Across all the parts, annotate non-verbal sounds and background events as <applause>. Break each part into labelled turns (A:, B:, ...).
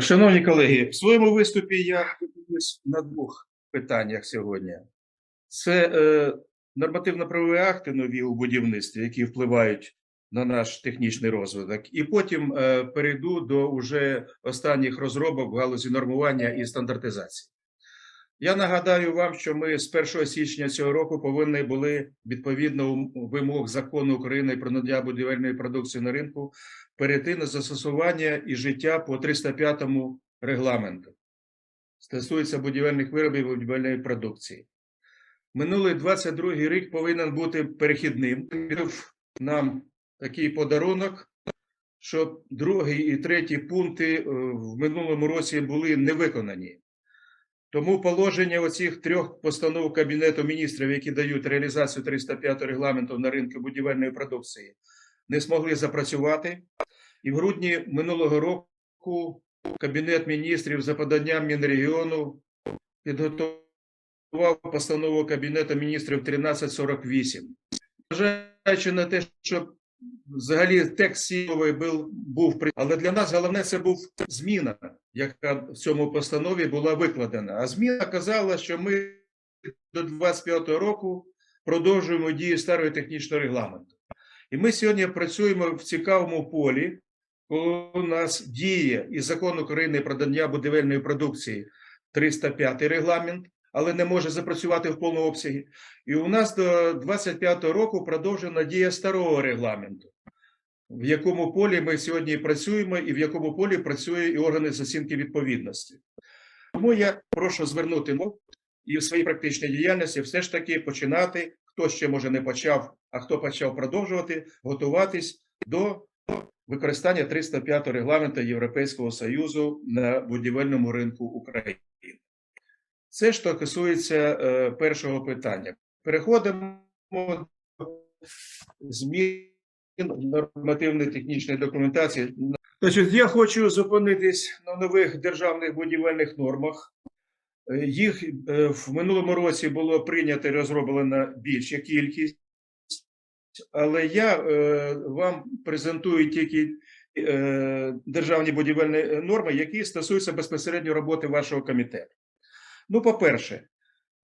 A: Шановні колеги, в своєму виступі я зупинюсь на двох питаннях сьогодні. Це е, нормативно-правові акти нові у будівництві, які впливають на наш технічний розвиток, і потім е, перейду до уже останніх розробок в галузі нормування і стандартизації. Я нагадаю вам, що ми з 1 січня цього року повинні були відповідно вимог закону України про надання будівельної продукції на ринку перейти на застосування і життя по 305-му регламенту. Стосується будівельних виробів і будівельної продукції. Минулий 22 рік повинен бути перехідним. Нам такий подарунок, що другий і третій пункти е, в минулому році були не виконані. Тому положення оцих трьох постанов Кабінету міністрів, які дають реалізацію 305 регламенту на ринку будівельної продукції, не змогли запрацювати. І в грудні минулого року Кабінет міністрів за поданням Мінрегіону підготував постанову Кабінету міністрів 1348. Зважаючи на те, що взагалі текст сіловий був, був при- але для нас головне це був зміна, яка в цьому постанові була викладена. А зміна казала, що ми до 25 року продовжуємо дію старого технічного регламенту. І ми сьогодні працюємо в цікавому полі, коли у нас діє і закон України про надання будівельної продукції 305 регламент, але не може запрацювати в повному обсягі. І у нас до 25 року продовжена дія старого регламенту, в якому полі ми сьогодні працюємо, і в якому полі працює і органи з оцінки відповідності. Тому я прошу звернути увагу і в своїй практичній діяльності все ж таки починати, хто ще може не почав, а хто почав продовжувати, готуватись до використання 305 регламенту Європейського Союзу на будівельному ринку України. Це що стосується е, першого питання. Переходимо до змін нормативної технічної документації. Значить, я хочу зупинитись на нових державних будівельних нормах. Е, Їх е, в минулому році було прийнято і розроблена більша кількість, але я е, вам презентую тільки державні будівельні норми, які стосуються безпосередньо роботи вашого комітету. Ну, по-перше,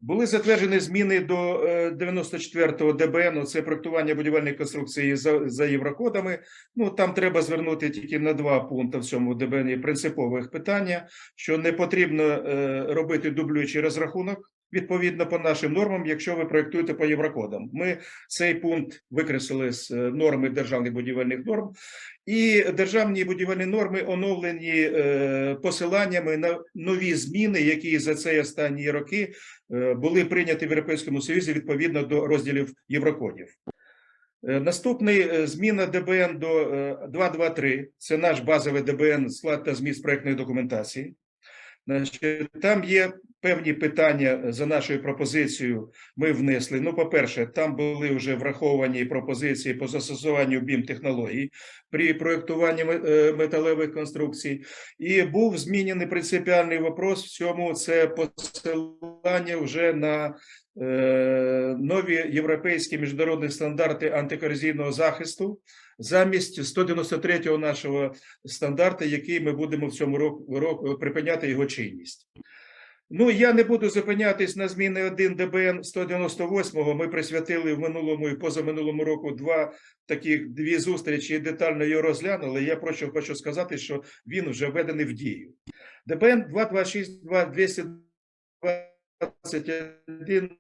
A: були затверджені зміни до е, 94-го ДБН, це проектування будівельної конструкції за, за єврокодами. Ну, там треба звернути тільки на два пункти в цьому ДБН принципових питання, що не потрібно е, робити дублюючий розрахунок відповідно по нашим нормам, якщо ви проєктуєте по єврокодам. Ми цей пункт викреслили з е, норми державних будівельних норм, і державні будівельні норми оновлені е, посиланнями на нові зміни, які за ці останні роки е, були прийняті в Європейському Союзі відповідно до розділів Єврокодів. Наступний зміна ДБН до е, 223 – це наш базовий ДБН склад та зміст проектної документації. Значить, там є певні питання за нашою пропозицією. Ми внесли. Ну, по-перше, там були вже враховані пропозиції по застосуванню бім технологій при проєктуванні е, металевих конструкцій. І був змінений принципіальний вопрос в цьому це посилання вже на е, нові європейські міжнародні стандарти антикорозійного захисту замість 193-го нашого стандарту, який ми будемо в цьому року, року припиняти його чинність. Ну, я не буду зупинятись на зміни 1 ДБН 198-го. Ми присвятили в минулому і позаминулому року два таких дві зустрічі і детально його розглянули. Я просто хочу сказати, що він вже введений в дію. ДБН 226 221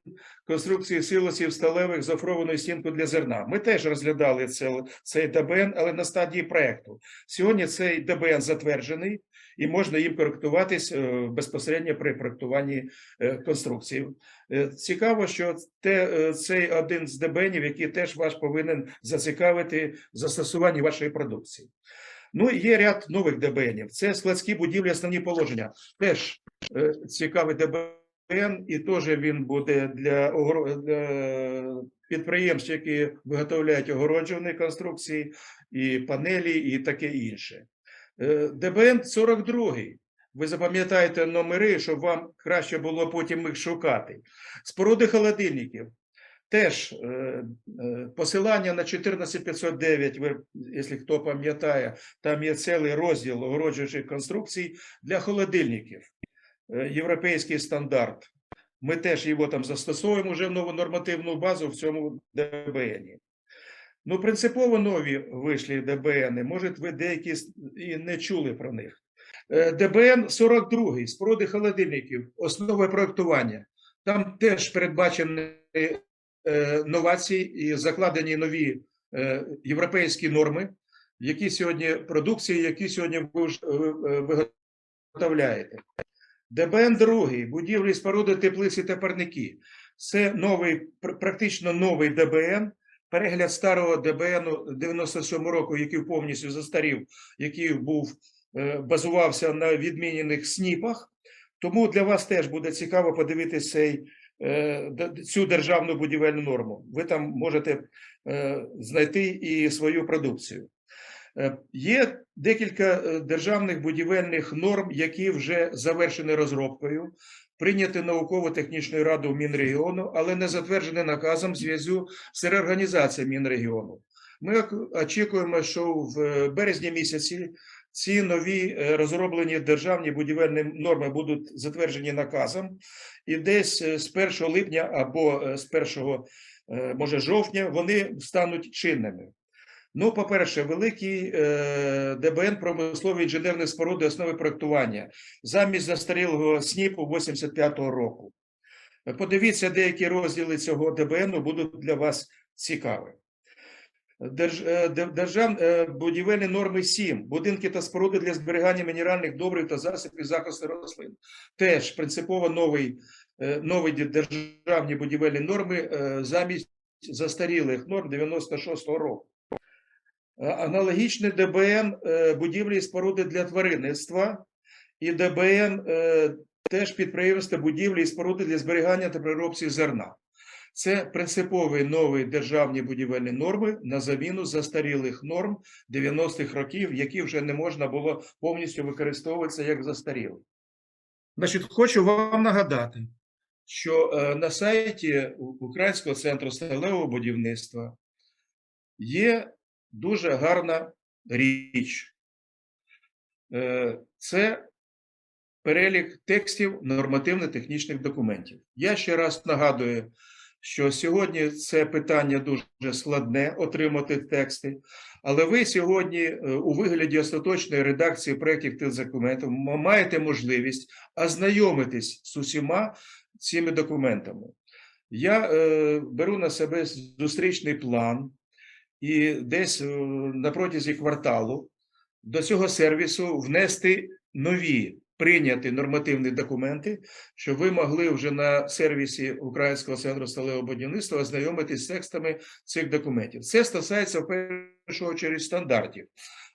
A: конструкції силосів сталевих з офрованою стінкою для зерна. Ми теж розглядали це, цей ДБН, але на стадії проекту. Сьогодні цей ДБН затверджений і можна їм коректуватись е, безпосередньо при проектуванні е, конструкції. Е, Цікаво, що те, цей один з ДБНів, який теж вас повинен зацікавити в застосуванні вашої продукції. Ну, є ряд нових ДБНів. Це складські будівлі, основні положення. Теж цікавий ДБН, і теж він буде для, для підприємств, які виготовляють огороджувані конструкції, і панелі, і таке інше. Е, ДБН 42. Ви запам'ятаєте номери, щоб вам краще було потім їх шукати. Споруди холодильників. Теж е, е, посилання на 14509, ви, якщо хто пам'ятає, там є цілий розділ огороджуючих конструкцій для холодильників. Е, Європейський стандарт. Ми теж його там застосовуємо вже в нову нормативну базу в цьому ДБН. Ну, принципово нові вийшли ДБН. Може, ви деякі і не чули про них. Е, ДБН 42 споруди холодильників, основи проектування. Там теж передбачені е, новації і закладені нові європейські норми, які сьогодні продукції, які сьогодні ви виготовляєте. ДБН другий будівлі, споруди, теплиці та парники. Це новий, практично новий ДБН. Перегляд старого ДБН 97 року, який повністю застарів, який був е, базувався на відмінених сніпах. Тому для вас теж буде цікаво подивитися цей, е, цю державну будівельну норму. Ви там можете е, знайти і свою продукцію. Е, Є декілька е, державних будівельних норм, які вже завершені розробкою, прийняті науково-технічною радою Мінрегіону, але не затверджені наказом зв'язку з реорганізацією Мінрегіону. Ми очікуємо, що в е, березні місяці ці нові розроблені державні будівельні норми будуть затверджені наказом, і десь з 1 липня або з 1 е, може жовтня вони стануть чинними. Ну, по-перше, великий е, ДБН промислові інженерні споруди основи проектування замість застарілого СНІПу 85-го року. Подивіться, деякі розділи цього ДБНу будуть для вас цікаві. Держ, е, держав, е, будівельні норми 7. Будинки та споруди для зберігання мінеральних добрив та засобів захисту рослин. Теж принципово новий, е, нові державні будівельні норми замість застарілих норм 96-го року. Е, Аналогічний ДБН е, будівлі і споруди для тваринництва і ДБН е, теж підприємства будівлі і споруди для зберігання та переробці зерна. Це принципові нові державні будівельні норми на заміну застарілих норм 90-х років, які вже не можна було повністю використовуватися як застарілі. Значить, хочу вам нагадати, що на сайті Українського центру сталевого будівництва є дуже гарна річ. Е, Це перелік текстів нормативно-технічних документів. Я ще раз нагадую, що сьогодні це питання дуже складне отримати тексти, але ви сьогодні е, у вигляді остаточної редакції проєктів тих документів маєте можливість ознайомитись з усіма цими документами. Я е, беру на себе зустрічний план і десь е, на протязі кварталу до цього сервісу внести нові прийняті нормативні документи, щоб ви могли вже на сервісі Українського центру сталевого будівництва ознайомитись з текстами цих документів. Це стосується в першу чергу стандартів.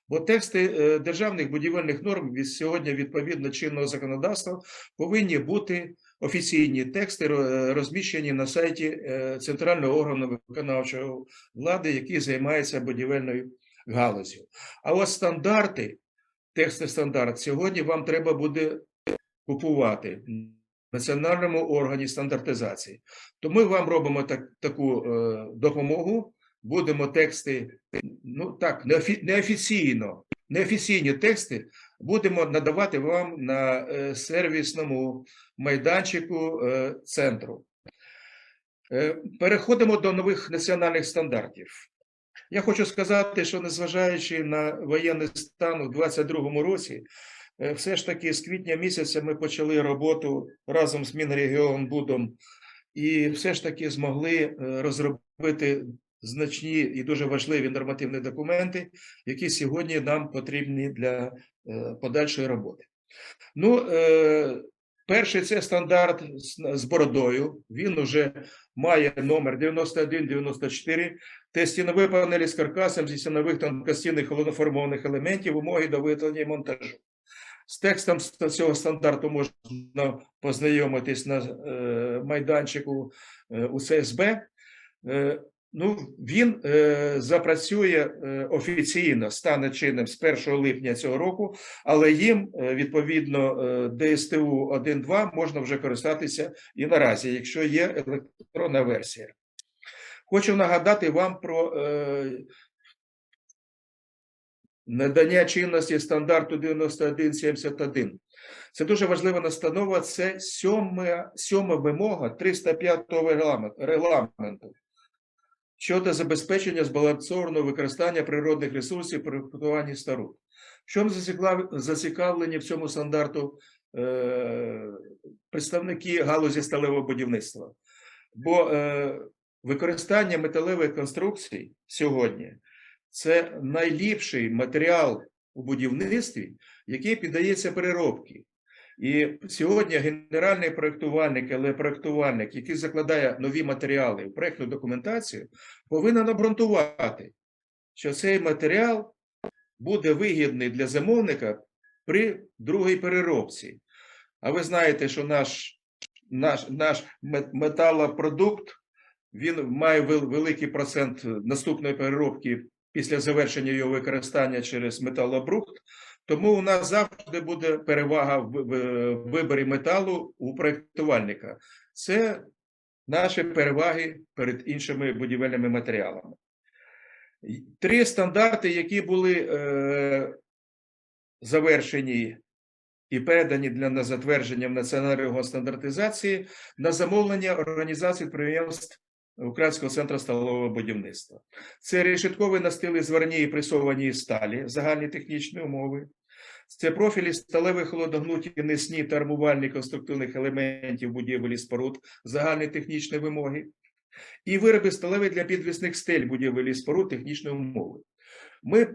A: Бо тексти е, державних будівельних норм від сьогодні відповідно чинного законодавства повинні бути офіційні тексти розміщені на сайті е, центрального органу виконавчої влади, який займається будівельною галузю. А от стандарти, тексти стандарт, сьогодні вам треба буде купувати в національному органі стандартизації. То ми вам робимо так, таку е, допомогу. Будемо тексти, ну так, неофі, неофіційно, неофіційні тексти будемо надавати вам на е, сервісному майданчику е, центру. Е, Переходимо до нових національних стандартів. Я хочу сказати, що незважаючи на воєнний стан у 2022 році, все ж таки з квітня місяця ми почали роботу разом з Мінрегіонбудом і все ж таки змогли розробити значні і дуже важливі нормативні документи, які сьогодні нам потрібні для е, подальшої роботи. Ну, е, перший це стандарт з, бородою. Він уже має номер 9194. Це стінові панелі з каркасом зі стінових тонкостінних холодноформованих елементів, вимоги до виготовлення монтажу. З текстом цього стандарту можна познайомитись на е, майданчику УССБ. Ну, він е, запрацює е, офіційно, стане чинним з 1 липня цього року, але їм е, відповідно е, ДСТУ 1.2 можна вже користатися і наразі, якщо є електронна версія. Хочу нагадати вам про е, надання чинності стандарту 9171. Це дуже важлива настанова. Це сьома, сьома вимога 305 регламенту, регламенту щодо забезпечення збалансованого використання природних ресурсів при експлуатуванні стару. В чому зацікавлені в цьому стандарту е, представники галузі сталевого будівництва? Бо е, використання металевих конструкцій сьогодні це найліпший матеріал у будівництві, який піддається переробці. І сьогодні генеральний проєктувальник, але проєктувальник, який закладає нові матеріали в проєктну документацію, повинен обґрунтувати, що цей матеріал буде вигідний для замовника при другій переробці. А ви знаєте, що наш, наш, наш металопродукт він має великий процент наступної переробки після завершення його використання через металобрухт. Тому у нас завжди буде перевага в виборі металу у проєктувальника. Це наші переваги перед іншими будівельними матеріалами. Три стандарти, які були е, завершені і передані для на затвердження в національної стандартизації на замовлення організацій підприємств Українського центру сталового будівництва. Це решеткові настили зварні і пресовані сталі, загальні технічні умови. Це профілі сталевих холодогнуті несні та конструктивних елементів будівель споруд, загальні технічні вимоги. І вироби сталеві для підвісних стель будівель споруд технічної умови. Ми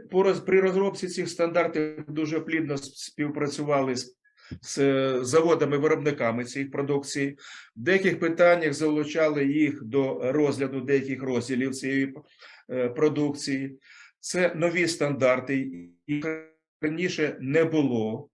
A: при розробці цих стандартів дуже плідно співпрацювали з, з заводами-виробниками цієї продукції. В деяких питаннях залучали їх до розгляду деяких розділів цієї е, продукції. Це нові стандарти, їх раніше не було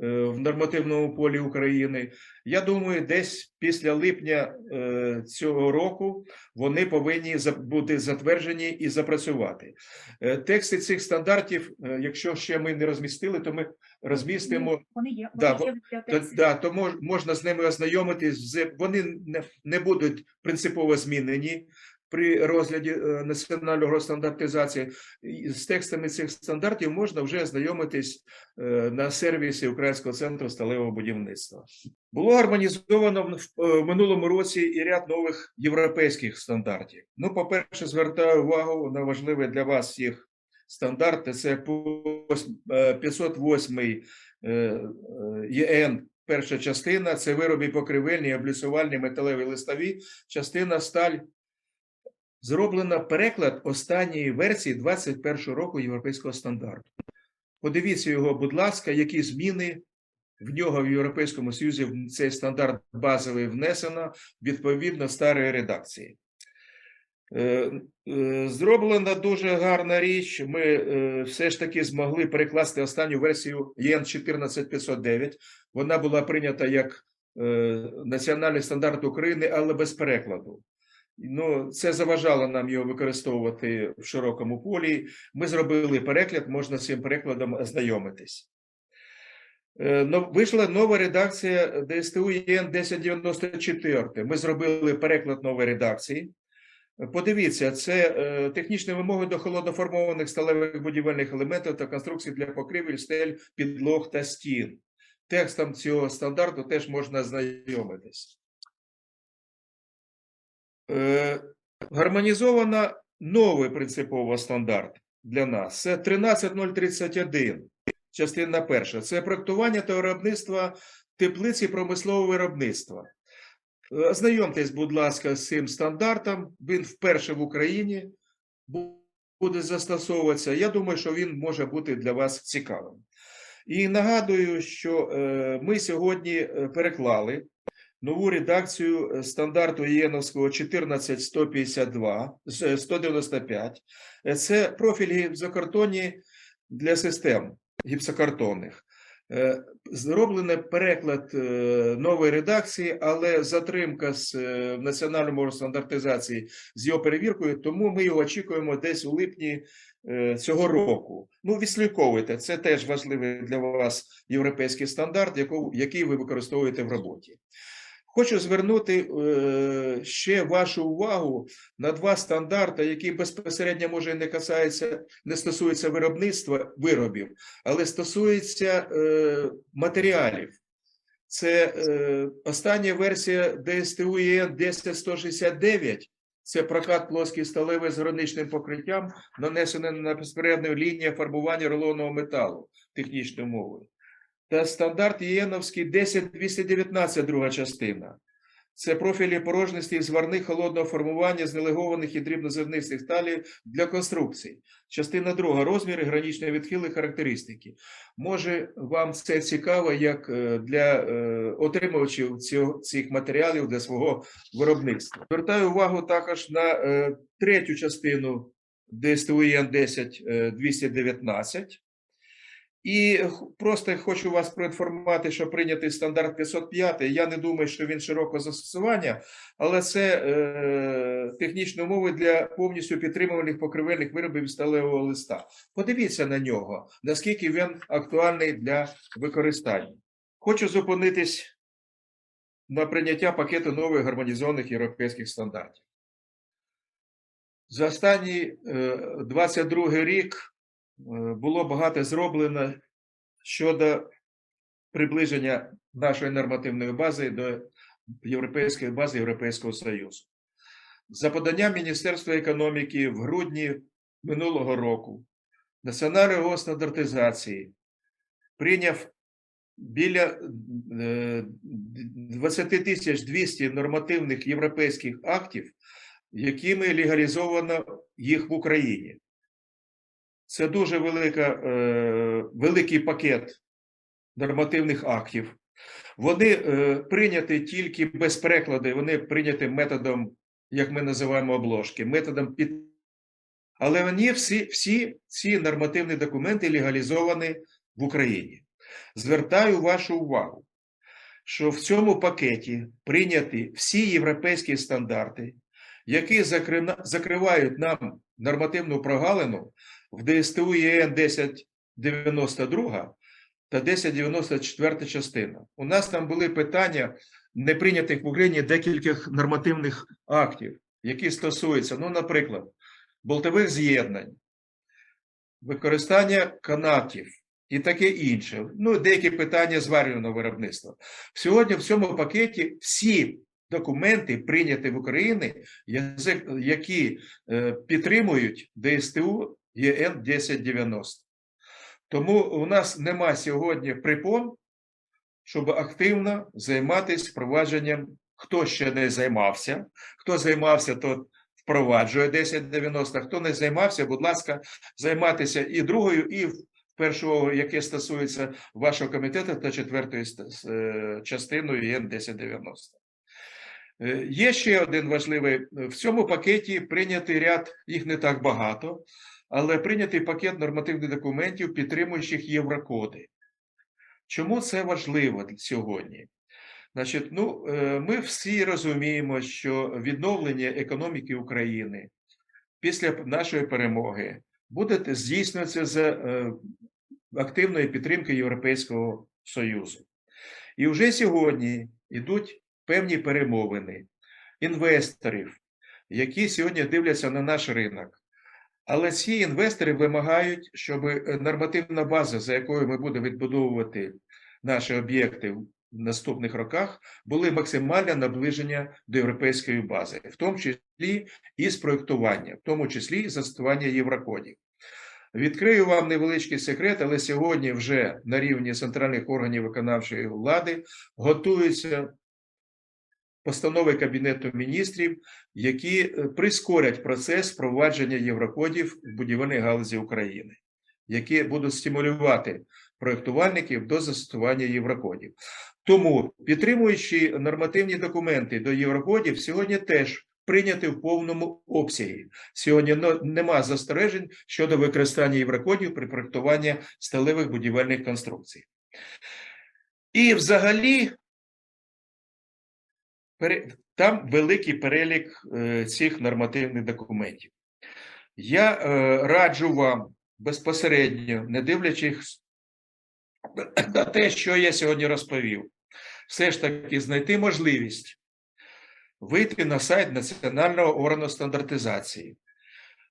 A: в нормативному полі України. Я думаю, десь після липня е, цього року вони повинні бути затверджені і запрацювати. Е, Тексти цих стандартів, е, якщо ще ми не розмістили, то ми розмістимо.
B: Вони є,
A: Да,
B: є
A: То, да, то мож, можна з ними ознайомитись. Вони не будуть принципово змінені при розгляді е, національного стандартизації. З текстами цих стандартів можна вже ознайомитись е, на сервісі Українського центру сталевого будівництва. Було гармонізовано в в минулому році і ряд нових європейських стандартів. Ну, по-перше, звертаю увагу на важливий для вас їх стандарти. Це пос- е, 508 е, е, ЄН. Перша частина це вироби покривельні, облюсувальні, металеві листові, частина сталь. Зроблено переклад останньої версії 21 року європейського стандарту. Подивіться його, будь ласка, які зміни в нього в Європейському Союзі цей стандарт базовий внесено відповідно старої редакції. Е, е, Зроблена дуже гарна річ. Ми е, все ж таки змогли перекласти останню версію ЄН 14509. Вона була прийнята як національний стандарт України, але без перекладу. Ну, це заважало нам його використовувати в широкому полі. Ми зробили переклад, можна з цим перекладом ознайомитись. Е, Вийшла нова редакція ДСТУ ЄН 1094. Ми зробили переклад нової редакції. Подивіться, це е, технічні вимоги до холодноформованих сталевих будівельних елементів та конструкцій для покрівель, стель, підлог та стін. Текстом цього стандарту теж можна знайомитись. Е, гармонізовано новий принципово стандарт для нас. Це 13031, частина перша. Це проектування та виробництво теплиці промислового виробництва. Е, Ознайомтесь, будь ласка, з цим стандартом. Він вперше в Україні буде застосовуватися. Я думаю, що він може бути для вас цікавим. І нагадую, що е, ми сьогодні переклали нову редакцію е, стандарту ЄНовського 14152, з- е, 195. Е, Це профіль гіпсокартонні для систем гіпсокартонних. Е, Зроблений переклад е, нової редакції, але затримка з національному стандартизації з його перевіркою, тому ми його очікуємо десь у липні цього року. Ну, відслідковуйте, це теж важливий для вас європейський стандарт, який ви використовуєте в роботі. Хочу звернути е, ще вашу увагу на два стандарти, які безпосередньо може не касаються, не стосуються виробництва виробів, але стосуються е, матеріалів. Це е, остання версія ДСТУ ЄН 10169. Це прокат плоский сталевий з граничним покриттям, нанесений на безперервну лінію фарбування рулонного металу технічною мовою. Та стандарт ЄНовський 10219, друга частина. Це профілі порожності і зварних холодного формування з нелегованих і дрібнозернистих сталів для конструкцій. Частина друга. Розміри, гранічні відхили, характеристики. Може, вам це цікаво як е, для е, отримувачів цих матеріалів для свого виробництва. Звертаю увагу також на е, третю частину ДСТУЄН 10 е, 219. І просто хочу вас проінформувати, що прийнятий стандарт 505, я не думаю, що він широкого застосування, але це е, технічні умови для повністю підтримуваних покривельних виробів сталевого листа. Подивіться на нього, наскільки він актуальний для використання. Хочу зупинитись на прийняття пакету нових гармонізованих європейських стандартів. За останній е, 22 рік було багато зроблено щодо приближення нашої нормативної бази до європейської бази Європейського Союзу. За поданням Міністерства економіки в грудні минулого року Національний бюро стандартизації прийняв біля е, 20 200 нормативних європейських актів, якими легалізовано їх в Україні. Це дуже велика, е, великий пакет нормативних актів. Вони е, прийняті тільки без перекладу, вони прийняті методом, як ми називаємо обложки, методом під. Але вони всі, всі ці нормативні документи легалізовані в Україні. Звертаю вашу увагу, що в цьому пакеті прийняті всі європейські стандарти, які закривають нам нормативну прогалину в ДСТУ ЄН 1092 та 1094 частина. У нас там були питання не прийнятих в Україні декількох нормативних актів, які стосуються, ну, наприклад, болтових з'єднань, використання канатів і таке інше. Ну, деякі питання зварюваного виробництва. Сьогодні в цьому пакеті всі документи прийняті в Україні, які е, підтримують ДСТУ ЄН 1090. Тому у нас нема сьогодні припон, щоб активно займатися впровадженням, хто ще не займався, хто займався, то впроваджує 1090, хто не займався, будь ласка, займатися і другою, і першого, яке стосується вашого комітету та четвертої е, частиною ЄН 1090. Е, Є ще один важливий в цьому пакеті прийнятий ряд, їх не так багато, але прийнятий пакет нормативних документів, підтримуючих єврокоди. Чому це важливо сьогодні? Значить, ну, е, ми всі розуміємо, що відновлення економіки України після нашої перемоги буде здійснюватися за е, активної підтримки Європейського Союзу. І вже сьогодні йдуть певні перемовини інвесторів, які сьогодні дивляться на наш ринок. Але ці інвестори вимагають, щоб е, нормативна база, за якою ми будемо відбудовувати наші об'єкти в наступних роках, були максимально наближення до європейської бази, в тому числі і з проєктування, в тому числі і застосування єврокодів. Відкрию вам невеличкий секрет, але сьогодні вже на рівні центральних органів виконавчої влади готуються постанови Кабінету міністрів, які е, прискорять процес впровадження єврокодів в будівельній галузі України, які будуть стимулювати проєктувальників до застосування єврокодів. Тому, підтримуючи нормативні документи до єврокодів, сьогодні теж прийняти в повному обсязі. Сьогодні нема застережень щодо використання єврокодів при проєктуванні сталевих будівельних конструкцій. І взагалі там великий перелік е, цих нормативних документів. Я е, раджу вам безпосередньо, не дивлячись <clears throat> на те, що я сьогодні розповів, все ж таки знайти можливість вийти на сайт Національного органу стандартизації,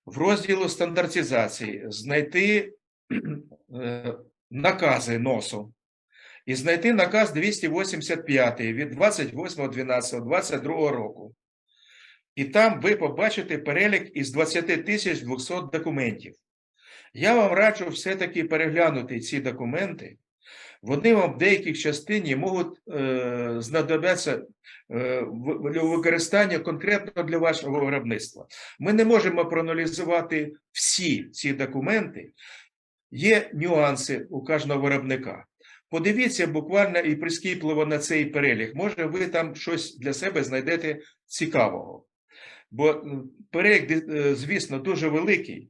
A: в розділу стандартизації знайти <clears throat> е, накази НОСу і знайти наказ 285 від 28.12.22 року. І там ви побачите перелік із 20 тисяч 200 документів. Я вам раджу все-таки переглянути ці документи. Вони вам в деяких частині можуть е, знадобитися е, використання конкретно для вашого виробництва. Ми не можемо проаналізувати всі ці документи. Є нюанси у кожного виробника. Подивіться буквально і прискіпливо на цей перелік. Може, ви там щось для себе знайдете цікавого. Бо перелік, е, звісно, дуже великий.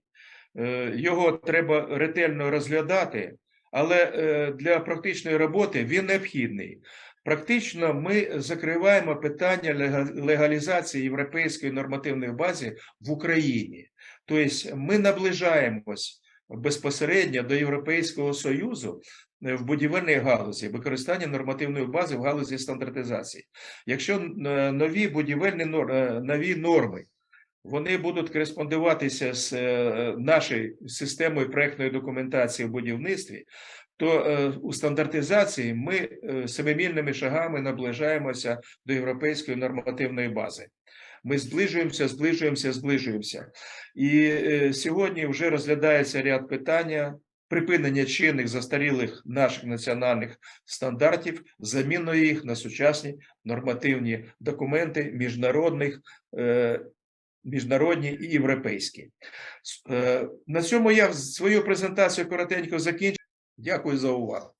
A: Е, Його треба ретельно розглядати, але е, для практичної роботи він необхідний. Практично ми закриваємо питання легалізації європейської нормативної бази в Україні. Тобто ми наближаємось безпосередньо до Європейського Союзу е, в будівельній галузі, використання нормативної бази в галузі стандартизації. Якщо е, нові будівельні е, нові норми вони будуть кореспондуватися з е, нашою системою проектної документації в будівництві, то е, у стандартизації ми е, семимільними шагами наближаємося до європейської нормативної бази. Ми зближуємося, зближуємося, зближуємося. І е, сьогодні вже розглядається ряд питання припинення чинних застарілих наших національних стандартів, заміною їх на сучасні нормативні документи міжнародних е, міжнародні і європейські. Е, На цьому я свою презентацію коротенько закінчу. Дякую за увагу.